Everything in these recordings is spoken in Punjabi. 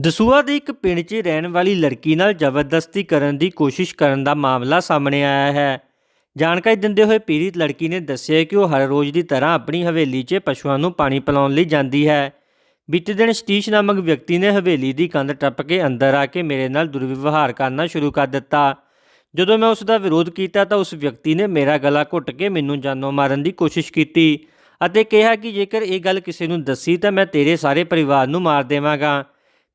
ਦਸੂਆ ਦੇ ਇੱਕ ਪਿੰਡ 'ਚ ਰਹਿਣ ਵਾਲੀ ਲੜਕੀ ਨਾਲ ਜ਼ਬਰਦਸਤੀ ਕਰਨ ਦੀ ਕੋਸ਼ਿਸ਼ ਕਰਨ ਦਾ ਮਾਮਲਾ ਸਾਹਮਣੇ ਆਇਆ ਹੈ। ਜਾਣਕਾਰੀ ਦਿੰਦੇ ਹੋਏ ਪੀੜਿਤ ਲੜਕੀ ਨੇ ਦੱਸਿਆ ਕਿ ਉਹ ਹਰ ਰੋਜ਼ ਦੀ ਤਰ੍ਹਾਂ ਆਪਣੀ ਹਵੇਲੀ 'ਚ ਪਸ਼ੂਆਂ ਨੂੰ ਪਾਣੀ ਪਿਲਾਉਣ ਲਈ ਜਾਂਦੀ ਹੈ। ਬੀਤੇ ਦਿਨ ਸਤੀਸ਼ ਨਾਮਕ ਵਿਅਕਤੀ ਨੇ ਹਵੇਲੀ ਦੀ ਕੰਧ ਟੱਪ ਕੇ ਅੰਦਰ ਆ ਕੇ ਮੇਰੇ ਨਾਲ ਦੁਰਵਿਵਹਾਰ ਕਰਨਾ ਸ਼ੁਰੂ ਕਰ ਦਿੱਤਾ। ਜਦੋਂ ਮੈਂ ਉਸ ਦਾ ਵਿਰੋਧ ਕੀਤਾ ਤਾਂ ਉਸ ਵਿਅਕਤੀ ਨੇ ਮੇਰਾ ਗਲਾ ਘੁੱਟ ਕੇ ਮੈਨੂੰ ਜਾਨੋਂ ਮਾਰਨ ਦੀ ਕੋਸ਼ਿਸ਼ ਕੀਤੀ ਅਤੇ ਕਿਹਾ ਕਿ ਜੇਕਰ ਇਹ ਗੱਲ ਕਿਸੇ ਨੂੰ ਦੱਸੀ ਤਾਂ ਮੈਂ ਤੇਰੇ ਸਾਰੇ ਪਰਿਵਾਰ ਨੂੰ ਮਾਰ ਦੇਵਾਂਗਾ।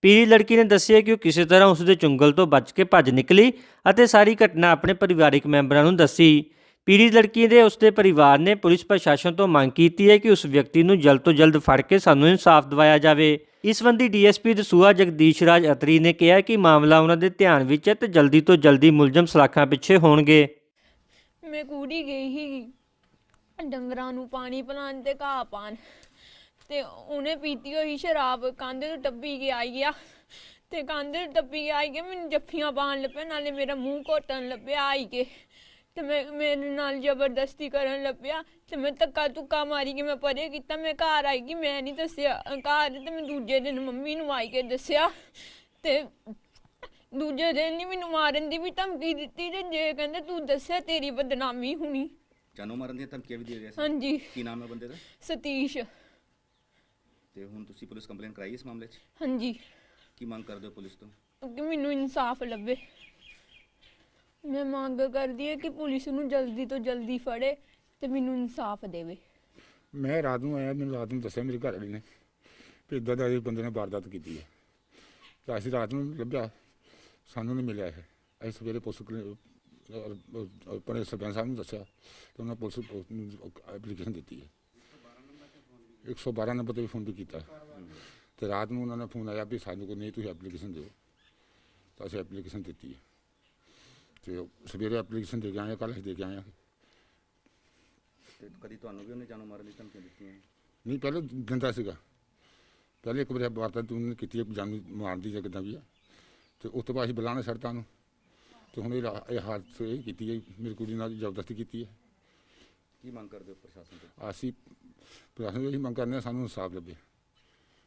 ਪੀੜੀ ਲੜਕੀ ਨੇ ਦੱਸਿਆ ਕਿ ਉਹ ਕਿਸੇ ਤਰ੍ਹਾਂ ਉਸ ਦੇ ਚੁੰਗਲ ਤੋਂ ਬਚ ਕੇ ਭੱਜ ਨਿਕਲੀ ਅਤੇ ਸਾਰੀ ਘਟਨਾ ਆਪਣੇ ਪਰਿਵਾਰਿਕ ਮੈਂਬਰਾਂ ਨੂੰ ਦੱਸੀ। ਪੀੜੀ ਲੜਕੀ ਦੇ ਉਸ ਪਰਿਵਾਰ ਨੇ ਪੁਲਿਸ ਪ੍ਰਸ਼ਾਸਨ ਤੋਂ ਮੰਗ ਕੀਤੀ ਹੈ ਕਿ ਉਸ ਵਿਅਕਤੀ ਨੂੰ ਜਲਦ ਤੋਂ ਜਲਦ ਫੜ ਕੇ ਸਾਨੂੰ ਇਨਸਾਫ ਦਿਵਾਇਆ ਜਾਵੇ। ਇਸ ਸੰਬੰਧੀ ਡੀਐਸਪੀ ਦਸੂਹਾ ਜਗਦੀਸ਼ ਰਾਜ ਅਤਰੀ ਨੇ ਕਿਹਾ ਕਿ ਮਾਮਲਾ ਉਹਨਾਂ ਦੇ ਧਿਆਨ ਵਿੱਚ ਹੈ ਤੇ ਜਲਦੀ ਤੋਂ ਜਲਦੀ ਮੁਲਜ਼ਮ ਸਲਾਖਾਂ ਪਿੱਛੇ ਹੋਣਗੇ। ਮੈਂ ਕੂੜੀ ਗਈ ਸੀ ਡੰਗਰਾਂ ਨੂੰ ਪਾਣੀ ਪਿਲਾਉਣ ਤੇ ਘਾਹ ਪਾਣ ਤੇ ਉਹਨੇ ਪੀਤੀ ਹੋਈ ਸ਼ਰਾਬ ਕੰਧ ਤੋਂ ਟੱਪੀ ਕੇ ਆਈ ਆ। ਤੇ ਕੰਧ ਤੋਂ ਟੱਪੀ ਕੇ ਆਈ ਕੇ ਮੈਨੂੰ ਜੱਫੀਆਂ ਪਾਣ ਲੱਪਿਆ ਨਾਲੇ ਮੇਰਾ ਮੂੰਹ ਘੋਟਣ ਲੱਪਿਆ ਆਈ ਕੇ। ਤੇ ਮੈਂ ਮੇਰੇ ਨਾਲ ਜ਼ਬਰਦਸਤੀ ਕਰਨ ਲੱਪਿਆ। ਤੇ ਮੈਂ ਧੱਕਾ ਧੁੱਕਾ ਮਾਰੀ ਕੇ ਮੈਂ ਪਰੇ ਕੀਤਾ ਮੈਂ ਘਰ ਆਈ ਕਿ ਮੈਂ ਨਹੀਂ ਦੱਸਿਆ। ਘਰ ਤੇ ਮੈਂ ਦੂਜੇ ਦਿਨ ਮੰਮੀ ਨੂੰ ਆਈ ਕੇ ਦੱਸਿਆ। ਤੇ ਦੂਜੇ ਦਿਨ ਹੀ ਮੈਨੂੰ ਮਾਰਨ ਦੀ ਵੀ ਧਮਕੀ ਦਿੱਤੀ ਤੇ ਜੇ ਕਹਿੰਦੇ ਤੂੰ ਦੱਸਿਆ ਤੇਰੀ ਬਦਨਾਮੀ ਹੋਣੀ। ਜਾਨੋਂ ਮਾਰਨ ਦੀਆਂ ਧਮਕੀਆਂ ਵੀ ਦੇ ਰਿਹਾ ਸੀ। ਹਾਂਜੀ। ਕੀ ਨਾਮ ਹੈ ਬੰਦੇ ਦਾ? ਸਤੀਸ਼। ਤੇ ਹੁਣ ਤੁਸੀਂ ਪੁਲਿਸ ਕੰਪਲੇਂਟ ਕਰਾਈ ਇਸ ਮਾਮਲੇ 'ਚ? ਹਾਂਜੀ। ਕੀ ਮੰਗ ਕਰਦੇ ਹੋ ਪੁਲਿਸ ਤੋਂ? ਕਿ ਮੈਨੂੰ ਇਨਸਾਫ ਲੱਭੇ। ਮੈਂ ਮੰਗ ਕਰਦੀ ਹਾਂ ਕਿ ਪੁਲਿਸ ਨੂੰ ਜਲਦੀ ਤੋਂ ਜਲਦੀ ਫੜੇ ਤੇ ਮੈਨੂੰ ਇਨਸਾਫ ਦੇਵੇ। ਮੈਂ ਰਾਤ ਨੂੰ ਆਇਆ ਮੈਨੂੰ ਰਾਤ ਨੂੰ ਦੱਸਿਆ ਮੇਰੇ ਘਰ ਵਾਲੀ ਨੇ ਵੀ ਇੱਦਾਂ ਦਾ ਇਹ ਬੰਦੇ ਨੇ ਵਾਰਦਾਤ ਕੀਤੀ ਹੈ। ਤਾਂ ਅਸੀਂ ਰਾਤ ਨੂੰ ਲੱਭਿਆ ਸਾਨੂੰ ਨਹੀਂ ਮਿਲਿਆ ਇਹ। ਅਸੀਂ ਸਵੇਰੇ ਪੁਲਿਸ ਕੋਲ ਆਪਣੇ ਸਰਪੰਚ ਸਾਹਿਬ ਨੂੰ ਦੱਸਿਆ ਤੇ ਉਹਨਾਂ ਪੁਲਿਸ ਨੂੰ ਐਪਲੀਕੇਸ਼ਨ ਦਿੱਤੀ ਹੈ। 112 ਨੰਬਰ ਤੇ ਵੀ ਫੋਨ ਵੀ ਕੀਤਾ ਤੇ ਰਾਤ ਨੂੰ ਉਹਨਾਂ ਨੇ ਫੋਨ ਆਇਆ ਵੀ ਸਾਨੂੰ ਕੋਈ ਨਹੀਂ ਤੁਸੀਂ ਐਪਲੀਕੇਸ਼ਨ ਦਿਓ ਤਾਂ ਅਸੀਂ ਐਪਲੀਕੇਸ਼ਨ ਦਿੱਤੀ ਹੈ ਤੇ ਸਵੇਰੇ ਐਪਲੀਕੇਸ਼ਨ ਦੇ ਕੇ ਆਏ ਕੱਲ੍ਹ ਅਸੀਂ ਦੇ ਕੇ ਆਏ ਹਾਂ ਤੇ ਕਦੀ ਤੁਹਾਨੂੰ ਵੀ ਉਹਨੇ ਜਾਨੋਂ ਮਾਰਨ ਦੀ ਧਮਕੀਆਂ ਦਿੱਤੀਆਂ ਨਹੀਂ ਪਹਿਲਾਂ ਦਿੰਦਾ ਸੀਗਾ ਪਹਿਲੇ ਇੱਕ ਵਾਰ ਵਾਰਤਾ ਤੂੰ ਉਹਨੇ ਕੀਤੀ ਹੈ ਜਾਨ ਮਾਰਦੀ ਜਾਂ ਕਿੱਦਾਂ ਵੀ ਆ ਤੇ ਉਸ ਤੋਂ ਬਾਅਦ ਅਸੀਂ ਬੁਲਾਣਾ ਛੱਡਤਾ ਨੂੰ ਤੇ ਹੁਣ ਇਹ ਰਾ- ਇਹ ਹਾਦਸੇ ਇਹ ਕੀਤੀ ਹੈ ਮੇਰੀ ਕੁੜੀ ਨਾਲ ਜ਼ਬਰਦਸਤੀ ਕੀਤੀ ਹੈ ਕੀ ਮੰਗ ਕਰਦੇ ਹੋ ਪ੍ਰਸ਼ਾਸਨ ਤੋਂ? ਅਸੀਂ ਪ੍ਰਸ਼ਾਸਨ ਨੂੰ ਇਹੀ ਮੰਗ ਕਰਨੇ ਆ ਸਾਨੂੰ ਇਨਸਾਫ ਲੱਭੇ।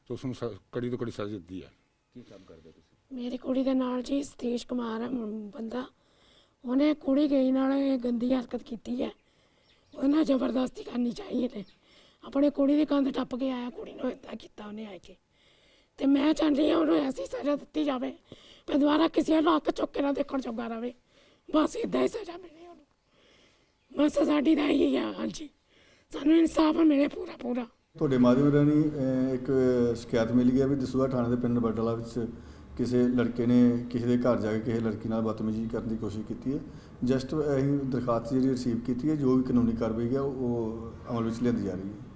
ਤੇ ਉਸ ਨੂੰ ਸ- ਕੜੀ ਤੋਂ ਕੜੀ ਸਜ਼ਾ ਦਿੱਤੀ ਹੈ। ਕੀ ਕੰਮ ਕਰਦੇ ਹੋ ਤੁਸੀਂ? ਮੇਰੀ ਕੁੜੀ ਦੇ ਨਾਲ ਜੀ ਸਤੀਸ਼ ਕੁਮਾਰ ਹੈ ਮੁੰ- ਬੰਦਾ। ਉਹਨੇ ਕੁੜੀ ਗਈ ਨਾਲ ਇਹ ਗੰਦੀ ਹਰਕਤ ਕੀਤੀ ਹੈ। ਉਹਦੇ ਨਾਲ ਜ਼ਬਰਦਸਤੀ ਕਰਨੀ ਚਾਹੀਏ ਨੇ ਆਪਣੇ ਕੁੜੀ ਦੀ ਕੰਧ ਟੱਪ ਕੇ ਆਇਆ ਕੁੜੀ ਨੂੰ ਇਦਾਂ ਕੀਤਾ ਉਹਨੇ ਆ ਕੇ। ਤੇ ਮੈਂ ਚਾਹੁੰਦੀ ਹਾਂ ਉਹਨੂੰ ਐਸੀ ਸਜ਼ਾ ਦਿੱਤੀ ਜਾਵੇ ਵੀ ਦੁਬਾਰਾ ਕਿਸੇ ਨੂੰ ਅੱਖ ਚੁੱਕ ਕੇ ਨਾ ਦੇਖਣ ਜੋਗਾ ਰਵੇ। ਬਸ ਇਦਾਂ ਹੀ ਸਜ਼ਾ ਮਿਲੇ। ਬਸ ਸਾਡੀ ਤਾਂ ਇਹੀ ਆ ਹਾਂਜੀ ਸਾਨੂੰ ਇਨਸਾਫ ਮਿਲੇ ਪੂਰਾ ਪੂਰਾ। ਤੁਹਾਡੇ ਮਾਧਿਅਮ ਰਾਹੀਂ ਅਹ, ਇੱਕ ਸ਼ਿਕਾਇਤ ਮਿਲੀ ਹੈ ਵੀ ਦਸੂਹਾ ਥਾਣੇ ਦੇ ਪਿੰਡ ਬਡਲਾ ਵਿੱਚ ਕਿਸੇ ਲੜਕੇ ਨੇ ਕਿਸੇ ਦੇ ਘਰ ਜਾ ਕੇ ਕਿਸੇ ਲੜਕੀ ਨਾਲ ਬਦਤਮੀਜ਼ੀ ਕਰਨ ਦੀ ਕੋਸ਼ਿਸ਼ ਕੀਤੀ ਹੈ। ਜਸਟ ਅਸੀਂ ਦਰਖਾਸਤ ਜਿਹੜੀ ਰਿਸੀਵ ਕੀਤੀ ਹੈ ਜੋ ਵੀ ਕਾਨੂੰਨੀ ਕਾਰਵਾਈ ਹੈ ਉਹ ਅਮਲ ਵਿੱਚ ਲਿਆਂਦੀ ਜਾ ਰਹੀ ਹੈ।